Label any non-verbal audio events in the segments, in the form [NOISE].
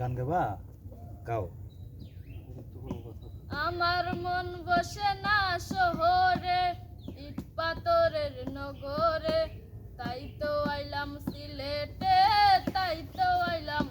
গান গাবা? গাও। আমার মন বসে না শহরে, ইট পাথরের নগরে। তাই তো আইলাম সিলেটে, তাই তো আইলাম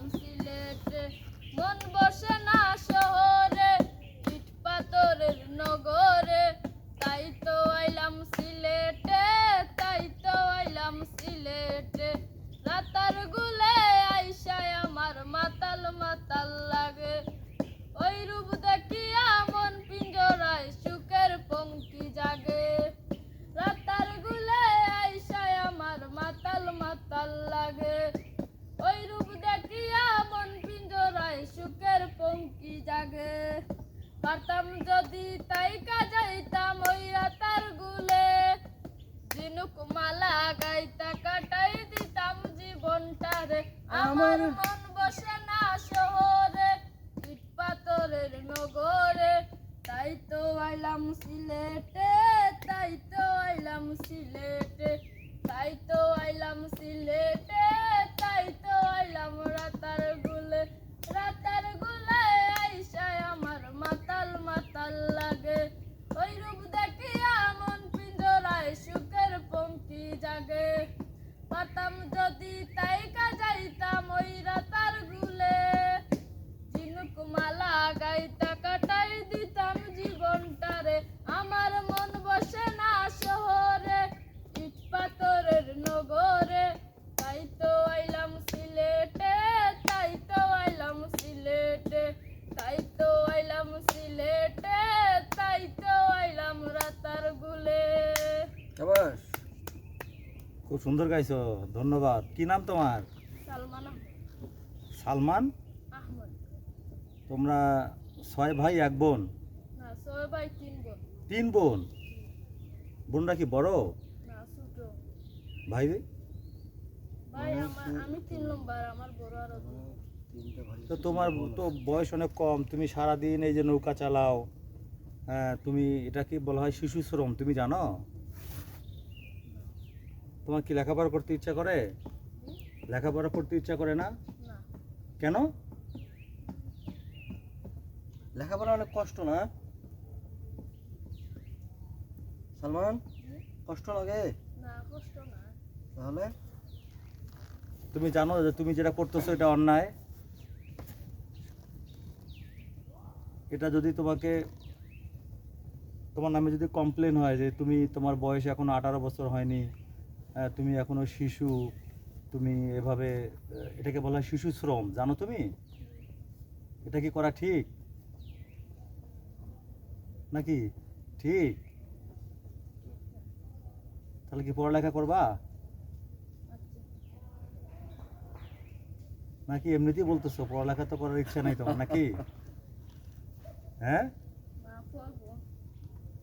পারতাম যদি তাই কাজাইতাম ওই রাতার গুলে। ঝিনুক মালা গাইতা কাটাই দিতাম জীবনটারে। আমার মন বসে না শহরে ইট পাথরের নগরে। তাই তো আইলাম সিলেটে তাই তো আইলাম সিলেটে পঙ্ক্তি জাগে? পাতাম যদি তাই কাজাইতাম ওই রাতার গুলে। ঝিনুক মালা গাইতা কাটাই দিতাম জীবনটারে। আমার মন বসে না শহরে, ইট পাথরের নগরে। তাই তো আইলাম সিলেটে, তাই তো আইলাম সিলেটে। তাই তো আইলাম সিলেটে, তাই তো আইলাম রাতার গুলে। খুব সুন্দর গাইছো ধন্যবাদ। কি নাম তোমার? সালমান তোমরা ছয় ভাই এক বোন? তিন বোন। বোনরা কি বড়? ভাই তো তোমার তো বয়স অনেক কম তুমি সারাদিন এই যে নৌকা চালাও হ্যাঁ তুমি এটা কি বলা হয় শিশু শ্রম তুমি জানো? তোমার কি লেখাপড়া করতে ইচ্ছা করে? লেখাপড়া করতে ইচ্ছা করে না? কেন? লেখাপড়া অনেক কষ্ট না? সালমান কষ্ট লাগে? তাহলে? তুমি জানো যে তুমি যেটা করতেছো এটা অন্যায়। এটা যদি তোমাকে তোমার নামে যদি কমপ্লেন হয় যে তুমি তোমার বয়স এখনও আঠারো বছর হয়নি তুমি এখনও শিশু তুমি এভাবে এটাকে বলা হয় শিশু শ্রম জানো তুমি? এটা কি করা ঠিক? নাকি ঠিক? তাহলে কি পড়ালেখা করবা? নাকি এমনিতেই বলতেছো পড়ালেখা তো করার ইচ্ছা নাই তোমার নাকি? [LAUGHS] হ্যাঁ?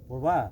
পড়বা?